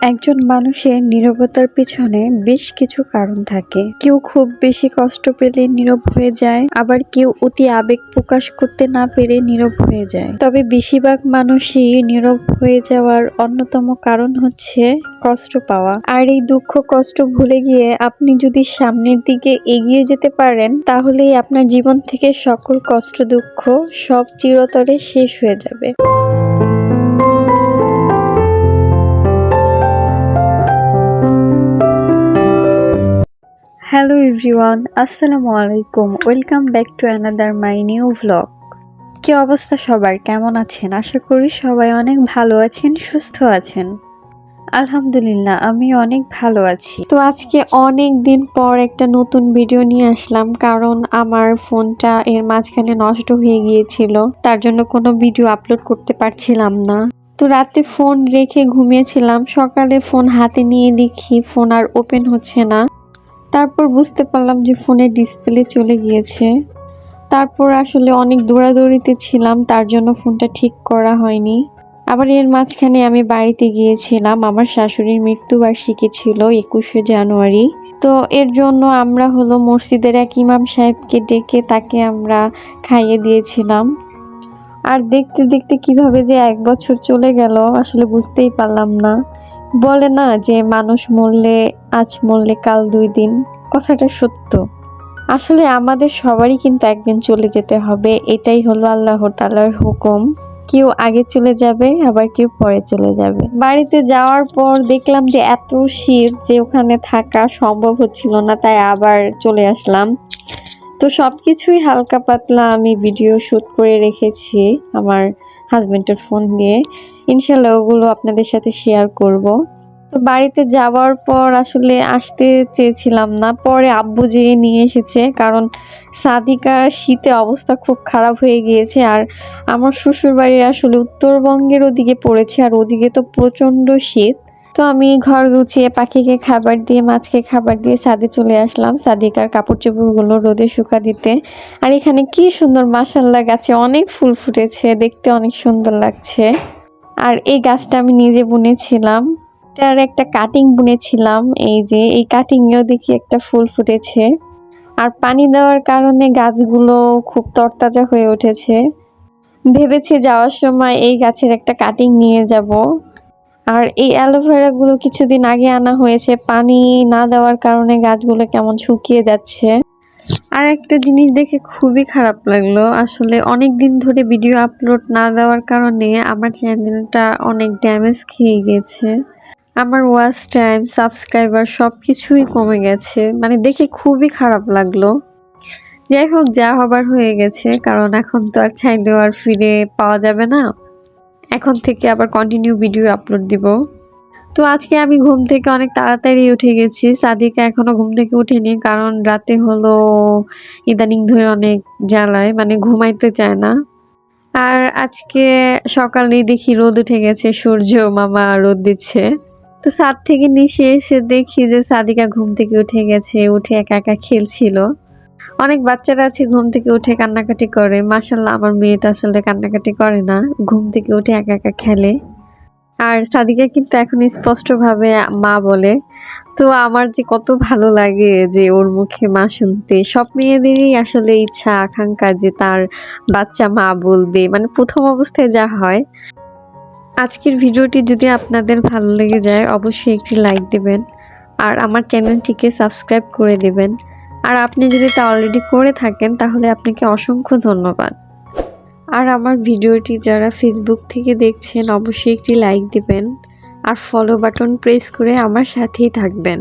একজন মানুষের নীরবতার পিছনে বেশ কিছু কারণ থাকে। কেউ খুব বেশি কষ্ট পেলে নীরব হয়ে যায়, আবার কেউ অতি আবেগ প্রকাশ করতে না পেরে নীরব হয়ে যায়। তবে বেশিরভাগ মানুষই নীরব হয়ে যাওয়ার অন্যতম কারণ হচ্ছে কষ্ট পাওয়া। আর এই দুঃখ কষ্ট ভুলে গিয়ে আপনি যদি সামনের দিকে এগিয়ে যেতে পারেন, তাহলেই আপনার জীবন থেকে সকল কষ্ট দুঃখ সব চিরতরে শেষ হয়ে যাবে। হ্যালো এভরিওয়ান আসসালামু আলাইকুম welcome back to another my new vlog কি অবস্থা সবার? কেমন আছেন? আশা করি সবাই অনেক ভালো আছেন, সুস্থ আছেন। আলহামদুলিল্লাহ, আমি অনেক ভালো আছি। তো আজকে অনেক দিন পর একটা নতুন ভিডিও নিয়ে আসলাম, কারণ আমার ফোনটা এর মাঝখানে নষ্ট হয়ে গিয়েছিল, তার জন্য কোনো ভিডিও আপলোড করতে পারছিলাম না। তো রাতে ফোন রেখে ঘুমিয়েছিলাম, সকালে ফোন হাতে নিয়ে দেখি ফোন আর ওপেন হচ্ছে না। তারপর বুঝতে পারলাম যে ফোনের ডিসপ্লে চলে গিয়েছে। তারপর আসলে অনেক দৌড়াদৌড়িতে ছিলাম, তার জন্য ফোনটা ঠিক করা হয়নি। আবার এর মাঝখানে আমি বাড়িতে গিয়েছিলাম, আমার শাশুড়ির মৃত্যুবার্ষিকী ছিল একুশে জানুয়ারি। তো এর জন্য আমরা হলো মসজিদের এক ইমাম সাহেবকে ডেকে তাকে আমরা খাইয়ে দিয়েছিলাম। আর দেখতে দেখতে কীভাবে যে এক বছর চলে গেল, আসলে বুঝতেই পারলাম না। বলে না যে, মানুষ মরলে, আজ মরলে কাল দুই দিন। কথাটা সত্য। আসলে আমাদের সবারই কিন্তু একদিন চলে যেতে হবে, এটাই হলো আল্লাহ তালার হুকুম। কেউ আগে চলে যাবে, আবার কেউ পরে চলে যাবে। বাড়িতে যাওয়ার পর দেখলাম যে এত শীত যে ওখানে থাকা সম্ভব হচ্ছিল না, তাই আবার চলে আসলাম। তো সব কিছুই হালকা পাতলা আমি ভিডিও শ্যুট করে রেখেছি আমার হাজবেন্ডের ফোন দিয়ে। ইনশাল্লাহ ওগুলো আপনাদের সাথে শেয়ার করব। তো বাড়িতে যাওয়ার পর আসলে আসতে চেয়েছিলাম না। পরে আব্বু যেয়ে নিয়ে এসেছে, কারণ সাদিকার শীতে অবস্থা খুব খারাপ হয়ে গিয়েছে আর আমার শ্বশুর বাড়ির আসলে উত্তরবঙ্গের ওদিকে পড়েছে আর ওদিকে তো প্রচণ্ড শীত। তো আমি ঘর গুছিয়ে পাখিকে খাবার দিয়ে, মাছকে খাবার দিয়ে ছাদে চলে আসলাম সাদিকার কাপড় চোপড়গুলো রোদে শুকা দিতে। আর এখানে কি সুন্দর মাসাল্লা গাছে অনেক ফুল ফুটেছে, দেখতে অনেক সুন্দর লাগছে। আর এই গাছটা আমি নিজে বুনেছিলাম। এটার একটা কাটিং বুনেছিলাম, এই যে এই কাটিংয়েও দেখি একটা ফুল ফুটেছে। আর পানি দেওয়ার কারণে গাছগুলো খুব তরতাজা হয়ে উঠেছে। ভেবেছি যাওয়ার সময় এই গাছের একটা কাটিং নিয়ে যাব। আর এই অ্যালোভেরাগুলো কিছুদিন আগে আনা হয়েছে, পানি না দেওয়ার কারণে গাছগুলো কেমন শুকিয়ে যাচ্ছে। আর একটা জিনিস দেখে খুবই খারাপ লাগল, আসলে অনেক দিন ধরে ভিডিও আপলোড না দেওয়ার কারণে আমার চ্যানেলটা অনেক ড্যামেজ খেয়ে গেছে। আমার ওয়াচ টাইম সাবস্ক্রাইবার সব কিছুই কমে গেছে। মানে দেখে খুবই খারাপ লাগল। যাই হোক, যা হবার হয়ে গেছে, কারণ এখন তো আর চাইলেও আর ফিরে পাওয়া যাবে না। এখন থেকে আবার কন্টিনিউ ভিডিও আপলোড দিব। তো আজকে আমি ঘুম থেকে অনেক তাড়াতাড়ি উঠে গেছি। সাদিকা এখনও ঘুম থেকে উঠেনি কারণ রাতে হলো ইদানিং ধরে অনেক জ্বালায় মানে ঘুমাইতে চায় না। আর আজকে সকালে দেখি রোদ উঠে গেছে, সূর্য মামা রোদ দিচ্ছে। তো ছাদ থেকে নিচে এসে দেখি যে সাদিকা ঘুম থেকে উঠে গেছে, উঠে একা একা খেলছিল। অনেক বাচ্চারা আছে ঘুম থেকে উঠে কান্নাকাটি করে। মাসাল্লাহ আমার মেয়েটা আসলে কান্নাকাটি করে না। ঘুম থেকে উঠে একা একা খেলে। আর সাদিকা কিন্তু এখন স্পষ্টভাবে মা বলে, তো আমার যে কত ভালো লাগে যে ওর মুখে মা শুনতে। সব মেয়েদেরই আসলে ইচ্ছা, আকাঙ্ক্ষা যে তার বাচ্চা মা বলবে। মানে প্রথম অবস্থায় যা হয় আজকের ভিডিওটি যদি আপনাদের ভালো লেগে যায়, অবশ্যই একটি লাইক দেবেন আর আমার চ্যানেলটিকে সাবস্ক্রাইব করে দেবেন। আর আপনি যদি তা অলরেডি করে থাকেন, তাহলে আপনাকে অসংখ্য ধন্যবাদ। আর আমার ভিডিওটি যারা ফেসবুক থেকে দেখছেন, অবশ্যই একটি লাইক দেবেন আর ফলো বাটন প্রেস করে আমার সাথেই থাকবেন।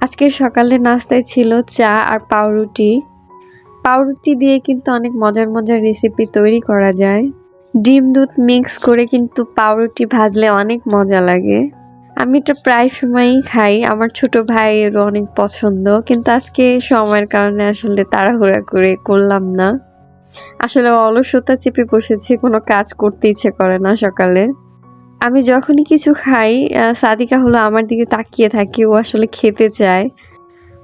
আজকে সকালে নাস্তায় ছিল চা আর পাউরুটি। পাউরুটি দিয়ে কিন্তু অনেক মজার মজার রেসিপি তৈরি করা যায়। ডিম দুধ মিক্স করে কিন্তু পাউরুটি ভাজলে অনেক মজা লাগে। আমি এটা প্রায় সময়ই খাই। আমার ছোট ভাইয়েরও অনেক পছন্দ। কিন্তু আজকে সময়ের কারণে আসলে তাড়াহুড়া করে করলাম না। আসলে অলসতা চেপে বসেছি, কোনো কাজ করতে ইচ্ছে করে না সকালে। আমি যখনই কিছু খাই সাদিকা হলো আমার দিকে তাকিয়ে থাকে, ও আসলে খেতে চায়।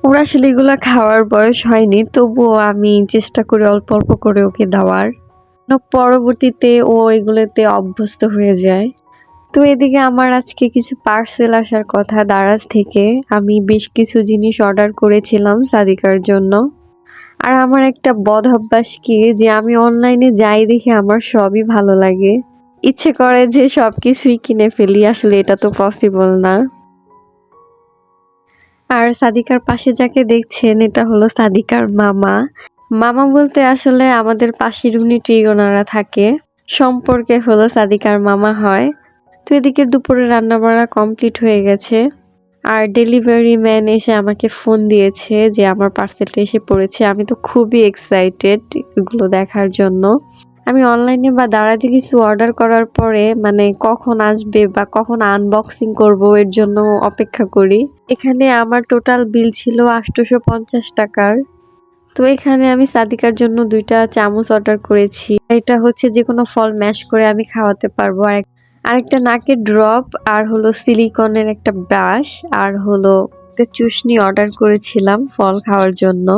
ওর আসলে এগুলো খাওয়ার বয়স হয়নি, তবুও আমি চেষ্টা করি অল্প অল্প করে ওকে দেওয়ার। পরবর্তীতে ও এগুলোতে অভ্যস্ত হয়ে যায়। তো এদিকে আমার আজকে কিছু পার্সেল আসার কথা দারাজ থেকে। আমি বেশ কিছু জিনিস অর্ডার করেছিলাম সাদিকার জন্য। আর আমার একটা বদ অভ্যাস কি, যে আমি অনলাইনে যাই দেখে আমার সবই ভালো লাগে। ইচ্ছে করে যে সব কিছুই কিনে ফেলি, আসলে এটা তো পসিবল না। আর সাদিকার পাশে যাকে দেখছেন, এটা হলো সাদিকার মামা। মামা বলতে আসলে আমাদের পাশের ইউনিটি ওনারা থাকে। সম্পর্কে হলো সাদিকার মামা হয়। তো এদিকে দুপুরে রান্নাবাড়া কমপ্লিট হয়ে গেছে। আর ডেলিভারি ম্যান এসে আমাকে ফোন দিয়েছে যে আমার পার্সেলটা এসে পড়েছে। আমি তো খুবই এক্সাইটেড এগুলো দেখার জন্য। আমি অনলাইনে বা দারাজে কিছু অর্ডার করার পরে মানে কখন আসবে বা কখন আনবক্সিং করব এর জন্য অপেক্ষা করি। এখানে আমার টোটাল বিল ছিল আটশোশো পঞ্চাশ টাকার। তো এখানে আমি সাদিকার জন্য দুইটা চামচ অর্ডার করেছি। এটা হচ্ছে যে কোনো ফল ম্যাশ করে আমি খাওয়াতে পারব। আর আরেকটা নাকের ড্রপ আর হলো সিলিকনের একটা ব্রাশ আর হলো একটা চুষনি অর্ডার করেছিলাম ফল খাওয়ার জন্য।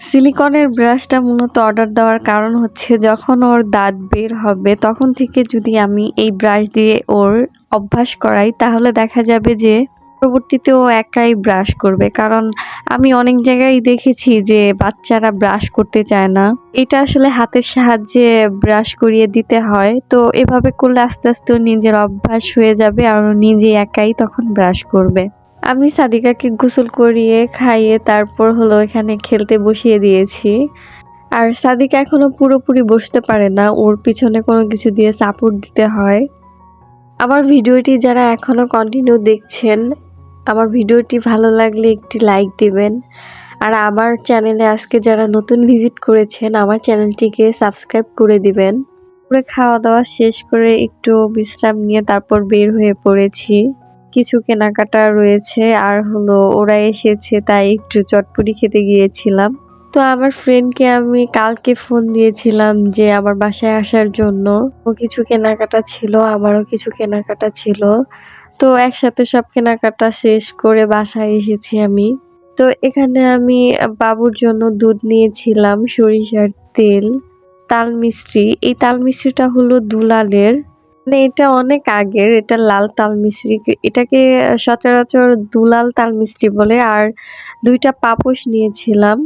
সিলিকনের ব্রাশটা মূলত অর্ডার দেওয়ার কারণ হচ্ছে যখন ওর দাঁত বের হবে, তখন থেকে যদি আমি এই ব্রাশ দিয়ে ওর অভ্যাস করাই, তাহলে দেখা যাবে যে পরবর্তীতে ও একাই ব্রাশ করবে। কারণ আমি অনেক জায়গায় দেখেছি যে বাচ্চারা ব্রাশ করতে চায় না। এটা আসলে হাতের সাহায্যে ব্রাশ করিয়ে দিতে হয়। তো এভাবে করলে আস্তে আস্তে নিজের অভ্যাস হয়ে যাবে আর নিজে একাই তখন ব্রাশ করবে। আমি সাদিকাকে গোসল করিয়ে খাইয়ে তারপর হলো এখানে খেলতে বসিয়ে দিয়েছি। আর সাদিকা এখনও পুরোপুরি বসতে পারে না। ওর পিছনে কোনো কিছু দিয়ে সাপোর্ট দিতে হয়। আমার ভিডিওটি যারা এখনও কন্টিনিউ দেখছেন আমার ভিডিওটি ভালো লাগলে একটি লাইক দিবেন। আর আমার চ্যানেলে আজকে যারা নতুন ভিজিট করেছেন, আমার চ্যানেলটিকে সাবস্ক্রাইব করে দিবেন। পুরো খাওয়া দাওয়া শেষ করে একটু বিশ্রাম নিয়ে তারপর বের হয়ে পড়েছি। কিছু কেনাকাটা রয়েছে আর হলো ওরা এসেছে, তাই একটু চটপটি খেতে গিয়েছিলাম। তো আমার ফ্রেন্ডকে আমি কালকে ফোন দিয়েছিলাম যে আমার বাসায় আসার জন্য। ও কিছু কেনাকাটা ছিল, আমারও কিছু কেনাকাটা ছিল। তো একসাথে সব কেনাকাটা শেষ করে বাসায় এসেছি আমি। তো এখানে আমি বাবুর জন্য দুধ নিয়েছিলাম, সরিষার তেল, তাল মিষ্টি। এই তাল মিষ্টিটা হলো দুলালের। মানে এটা অনেক আগের, এটা লাল তাল মিষ্টি। এটাকে সচরাচর দুলাল তাল মিষ্টি বলে, আর দুইটা পাপোশ নিয়েছিলাম।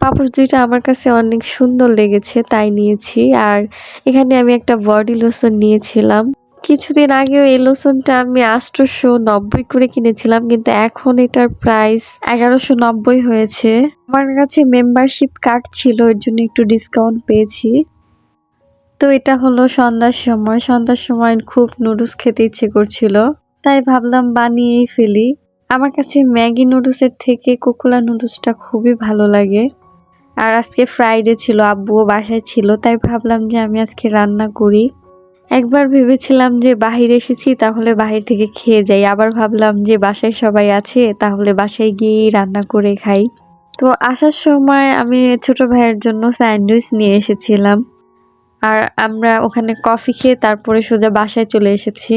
পাপোশ দুইটা আমার কাছে অনেক সুন্দর লেগেছে, তাই নিয়েছি। আর এখানে আমি একটা বডি লোশন নিয়েছিলাম। কিছুদিন আগেও এই লোশনটা আমি আটশোশো নব্বই করে কিনেছিলাম, কিন্তু এখন এটার প্রাইস এগারোশো নব্বই হয়েছে। আমার কাছে মেম্বারশিপ কার্ড ছিল, এর জন্য একটু ডিসকাউন্ট পেয়েছি। তো এটা হলো সন্ধ্যার সময়। সন্ধ্যার সময় খুব নুডলস খেতে ইচ্ছে করছিল, তাই ভাবলাম বানিয়েই ফেলি। আমার কাছে ম্যাগি নুডলসের থেকে কোকোলা নুডলসটা খুবই ভালো লাগে। আর আজকে ফ্রাইডে ছিল, আব্বুও বাসায় ছিল, তাই ভাবলাম যে আমি আজকে রান্না করি। একবার ভেবেছিলাম যে বাহির এসেছি, তাহলে বাহির থেকে খেয়ে যাই। আবার ভাবলাম যে বাসায় সবাই আছে, তাহলে বাসায় গিয়েই রান্না করে খাই। তো আসার সময় আমি ছোট ভাইয়ের জন্য স্যান্ডউইচ নিয়ে এসেছিলাম। আর আমরা ওখানে কফি খেয়ে তারপরে সোজা বাসায় চলে এসেছি।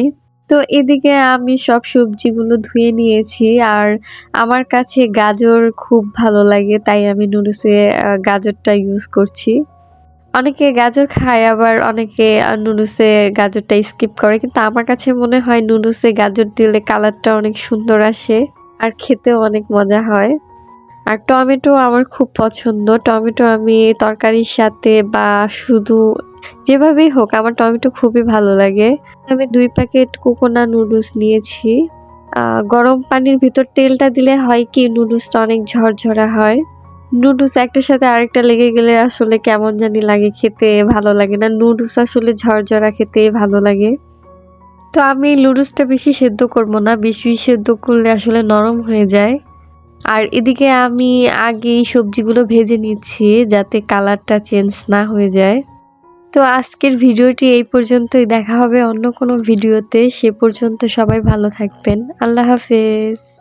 তো এদিকে আমি সব সবজিগুলো ধুয়ে নিয়েছি, আর আমার কাছে গাজর খুব ভালো লাগে, তাই আমি নুডলসে গাজরটা ইউজ করছি। অনেকে গাজর খায়, আবার অনেকে নুডলসে গাজরটা স্কিপ করে। কিন্তু আমার কাছে মনে হয় নুডলসে গাজর দিলে কালারটা অনেক সুন্দর আসে আর খেতেও অনেক মজা হয়। আর টমেটো আমার খুব পছন্দ। টমেটো আমি তরকারির সাথে বা শুধু যেভাবেই হোক, আমার টমেটো খুবই ভালো লাগে। আমি দুই প্যাকেট কোকোনা নুডলস নিয়েছি। গরম পানির ভিতর তেলটা দিলে হয় কি নুডলসটা অনেক ঝরঝরা হয়। নুডলস একটার সাথে আরেকটা লেগে গেলে আসলে কেমন জানি লাগে খেতে, ভালো লাগে না। নুডলস আসলে ঝরঝরা খেতে ভালো লাগে। তো আমি নুডলসটা বেশি সেদ্ধ করব না, বেশি সেদ্ধ করলে আসলে নরম হয়ে যায়। আর এদিকে আমি আগে সবজিগুলো ভেজে নিচ্ছি যাতে কালারটা চেঞ্জ না হয়ে যায়। তো আজকের ভিডিওটি এই পর্যন্তই। দেখা হবে অন্য কোনো ভিডিওতে। সে পর্যন্ত সবাই ভালো থাকবেন। আল্লাহ হাফেজ।